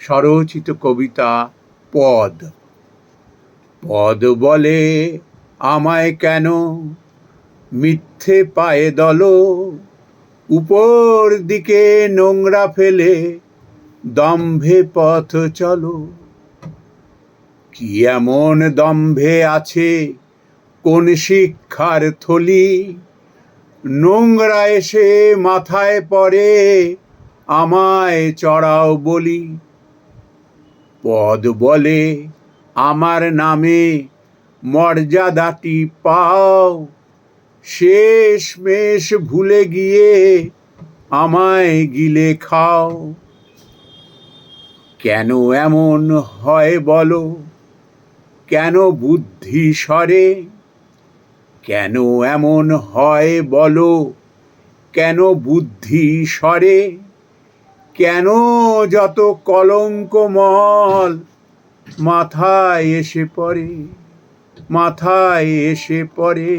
স্বরচিত কবিতা পদ। পদ বলে আমায় কেন? মিথ্যে পায়ে দল। উপর দিকে নোংরা ফেলে দম্ভে পথ চলো। কি এমন দম্ভে আছে কোন শিক্ষার থলি? নোংরা এসে মাথায় পড়ে আমায় চড়াও বলি। পদ বলে, আমার নামে মর্যাদাটি পাও। শেষ মেষ ভুলে গিয়ে আমায় গিলে খাও। কেন এমন হয় বলো? কেন বুদ্ধি সরে? কেন এমন হয় বলো? কেন বুদ্ধি সরে? কেন যত কলঙ্কমল মাথায় এসে পড়ে মাথায় এসে পড়ে?